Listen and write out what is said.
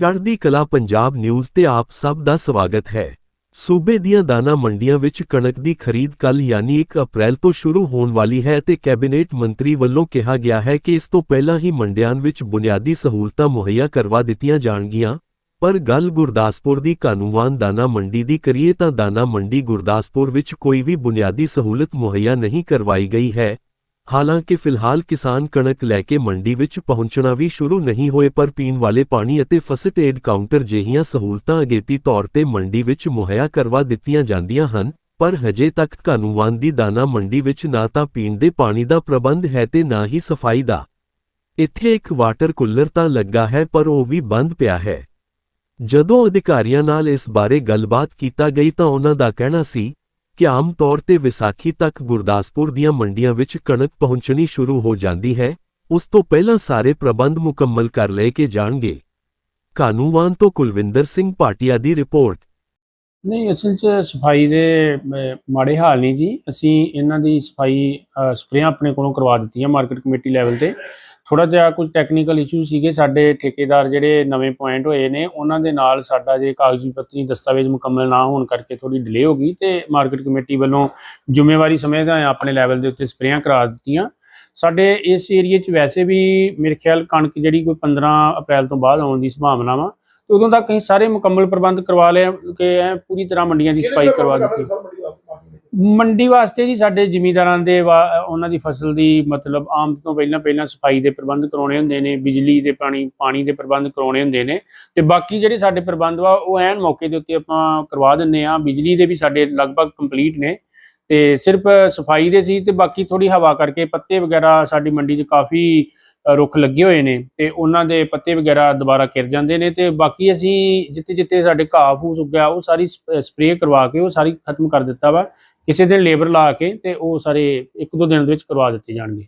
ਚੜ੍ਹਦੀ ਕਲਾ ਪੰਜਾਬ ਨਿਊਜ਼ ਤੇ ਆਪ ਸਭ ਦਾ ਸਵਾਗਤ ਹੈ। ਸੂਬੇ ਦੀਆਂ ਦਾਣਾ ਮੰਡੀਆਂ ਵਿੱਚ ਕਣਕ ਦੀ ਖਰੀਦ ਕੱਲ ਯਾਨੀ 1 ਅਪ੍ਰੈਲ ਤੋਂ ਸ਼ੁਰੂ ਹੋਣ ਵਾਲੀ ਹੈ ਤੇ ਕੈਬਨਿਟ ਮੰਤਰੀ ਵੱਲੋਂ ਕਿਹਾ ਗਿਆ ਹੈ ਕਿ ਇਸ ਤੋਂ ਪਹਿਲਾਂ ਹੀ ਮੰਡੀਆਂ ਵਿੱਚ ਬੁਨਿਆਦੀ ਸਹੂਲਤਾਂ ਮੁਹੱਈਆ ਕਰਵਾ ਦਿੱਤੀਆਂ ਜਾਣਗੀਆਂ। ਪਰ ਗੱਲ ਗੁਰਦਾਸਪੁਰ ਦੀ ਕਾਨੂੰਵਾਨ ਦਾਣਾ ਮੰਡੀ ਦੀ ਕਰੀਏ ਤਾਂ ਦਾਣਾ ਮੰਡੀ ਗੁਰਦਾਸਪੁਰ ਵਿੱਚ ਕੋਈ ਵੀ ਬੁਨਿਆਦੀ ਸਹੂਲਤ ਮੁਹੱਈਆ ਨਹੀਂ ਕਰਵਾਈ ਗਈ ਹੈ। ਹਾਲਾਂਕਿ ਫਿਲਹਾਲ ਕਿਸਾਨ ਕਣਕ ਲੈ ਕੇ ਮੰਡੀ ਵਿੱਚ ਪਹੁੰਚਣਾ ਵੀ ਸ਼ੁਰੂ ਨਹੀਂ ਹੋਏ, ਪਰ ਪੀਣ ਵਾਲੇ ਪਾਣੀ ਅਤੇ ਫਸਟ ਏਡ ਕਾਊਂਟਰ ਜਿਹੀਆਂ ਸਹੂਲਤਾਂ ਅਗੇਤੀ ਤੌਰ ਤੇ ਮੰਡੀ ਵਿੱਚ ਮੁਹੱਈਆ ਕਰਵਾ ਦਿੱਤੀਆਂ ਜਾਂਦੀਆਂ ਹਨ, ਪਰ ਹਜੇ ਤੱਕ ਕਾਨੂੰਵਾਨ ਦੀ ਦਾਣਾ ਮੰਡੀ ਵਿੱਚ ਨਾ ਤਾਂ ਪੀਣ ਦੇ ਪਾਣੀ ਦਾ ਪ੍ਰਬੰਧ ਹੈ ਤੇ ਨਾ ਹੀ ਸਫ਼ਾਈ ਦਾ। ਇੱਥੇ ਇੱਕ ਵਾਟਰ ਕੂਲਰ ਤਾਂ ਲੱਗਾ ਹੈ, ਪਰ ਉਹ ਵੀ ਬੰਦ ਪਿਆ ਹੈ। ਜਦੋਂ ਅਧਿਕਾਰੀਆਂ ਨਾਲ ਇਸ ਬਾਰੇ ਗੱਲਬਾਤ ਕੀਤਾ ਗਈ ਤਾਂ ਉਹਨਾਂ ਦਾ ਕਹਿਣਾ ਸੀ ਕਿ ਆਮ ਤੌਰ ਤੇ ਵਿਸਾਖੀ ਤੱਕ ਗੁਰਦਾਸਪੁਰ ਦੀਆਂ ਮੰਡੀਆਂ ਵਿੱਚ ਕਣਕ ਪਹੁੰਚਣੀ ਸ਼ੁਰੂ ਹੋ ਜਾਂਦੀ ਹੈ, ਉਸ ਤੋਂ ਪਹਿਲਾਂ ਸਾਰੇ ਪ੍ਰਬੰਧ ਮੁਕੰਮਲ ਕਰ ਲਏ ਕੇ ਜਾਣਗੇ। ਕਾਨੂੰਵਾਨ ਤੋਂ ਕੁਲਵਿੰਦਰ ਸਿੰਘ ਪਾਟਿਆ ਦੀ ਰਿਪੋਰਟ। ਨਹੀਂ, ਅਸਲ 'ਚ ਸਫ਼ਾਈ ਦੇ ਮਾੜੇ ਹਾਲ ਨਹੀਂ ਜੀ। ਅਸੀਂ ਇਹਨਾਂ ਦੀ ਸਫ਼ਾਈ ਸਪਰੇਆਂ ਆਪਣੇ ਕੋਲੋਂ ਕਰਵਾ ਦਿੱਤੀਆਂ ਮਾਰਕੀਟ ਕਮੇਟੀ ਲੈਵਲ ਤੇ। ਥੋੜਾ ਜਿਹਾ ਕੁਝ ਟੈਕਨੀਕਲ ਇਸ਼ੂ ਸੀਗੇ ਸਾਡੇ ਠੇਕੇਦਾਰ ਜਿਹੜੇ ਨਵੇਂ ਪੁਆਇੰਟ ਹੋਏ ਨੇ ਉਹਨਾਂ ਦੇ ਨਾਲ ਸਾਡਾ ਜੇ ਕਾਗਜ਼ੀ ਪੱਤਰੀ ਦਸਤਾਵੇਜ਼ ਮੁਕੰਮਲ ਨਾ ਹੋਣ ਕਰਕੇ ਥੋੜੀ ਡਿਲੇ ਹੋ ਗਈ ਤੇ ਮਾਰਕੀਟ ਕਮੇਟੀ ਵੱਲੋਂ ਜ਼ਿੰਮੇਵਾਰੀ ਸਮਝਦਾ ਹੈ ਆਪਣੇ ਲੈਵਲ ਦੇ ਉੱਤੇ ਸਪਰੇਆਂ ਕਰਾ ਦਿੱਤੀਆਂ। ਸਾਡੇ ਇਸ ਏਰੀਏ 'ਚ ਵੈਸੇ ਵੀ ਮੇਰੇ ਖਿਆਲ ਕਣਕ ਜਿਹੜੀ ਕੋਈ 15 ਅਪ੍ਰੈਲ ਤੋਂ ਬਾਅਦ ਆਉਣ ਦੀ ਸੰਭਾਵਨਾ ਵਾ ਤੇ ਉਦੋਂ ਤੱਕ ਅਸੀਂ ਸਾਰੇ ਮੁਕੰਮਲ ਪ੍ਰਬੰਧ ਕਰਵਾ ਲਏ ਕਿ ਐਂ ਪੂਰੀ ਤਰ੍ਹਾਂ ਮੰਡੀਆਂ ਦੀ ਸਫ਼ਾਈ ਕਰਵਾ ਦਿੱਤੀ। ਮੰਡੀ ਵਾਸਤੇ ਜੀ ਸਾਡੇ ਜ਼ਿਮੀਂਦਾਰਾਂ ਦੇ ਵਾ- ਉਹਨਾਂ ਦੀ ਫਸਲ ਦੀ ਮਤਲਬ ਆਮਦ ਤੋਂ ਪਹਿਲਾਂ ਪਹਿਲਾਂ ਸਫ਼ਾਈ ਦੇ ਪ੍ਰਬੰਧ ਕਰਾਉਣੇ ਹੁੰਦੇ ਨੇ, ਬਿਜਲੀ ਦੇ ਪਾਣੀ ਪਾਣੀ ਦੇ ਪ੍ਰਬੰਧ ਕਰਾਉਣੇ ਹੁੰਦੇ ਨੇ ਤੇ ਬਾਕੀ ਜਿਹੜੇ ਸਾਡੇ ਪ੍ਰਬੰਧ ਵਾ ਉਹ ਐਨ ਮੌਕੇ ਦੇ ਉੱਤੇ ਆਪਾਂ ਕਰਵਾ ਦਿੰਨੇ ਆ ਬਿਜਲੀ ਦੇ ਵੀ ਸਾਡੇ ਲਗਭਗ ਕੰਪਲੀਟ ਨੇ ਤੇ ਸਿਰਫ ਸਫ਼ਾਈ ਦੇ ਸੀ ਤੇ ਬਾਕੀ ਥੋੜੀ ਹਵਾ ਕਰਕੇ ਪੱਤੇ ਵਗੈਰਾ ਸਾਡੀ ਮੰਡੀ 'ਚ ਕਾਫੀ ਰੁੱਖ ਲੱਗੇ ਹੋਏ ਨੇ ਤੇ ਉਹਨਾਂ ਦੇ ਪੱਤੇ ਵਗੈਰਾ ਦੁਬਾਰਾ ਕਿਰ ਜਾਂਦੇ ਨੇ ਤੇ ਬਾਕੀ ਅਸੀਂ ਜਿੱਥੇ ਜਿੱਥੇ ਸਾਡੇ ਘਾਹ ਫੂਸ ਉੱਗਿਆ ਉਹ ਸਾਰੀ ਸਪਰੇਅ ਕਰਵਾ ਕੇ ਉਹ ਸਾਰੀ ਖਤਮ ਕਰ ਦਿੱਤਾ ਵਾ। ਕਿਸੇ ਦਿਨ ਲੇਬਰ ਲਾ ਕੇ ਤੇ ਉਹ ਸਾਰੇ ਇੱਕ ਦੋ ਦਿਨ ਦੇ ਵਿੱਚ ਕਰਵਾ ਦਿੱਤੇ ਜਾਣਗੇ।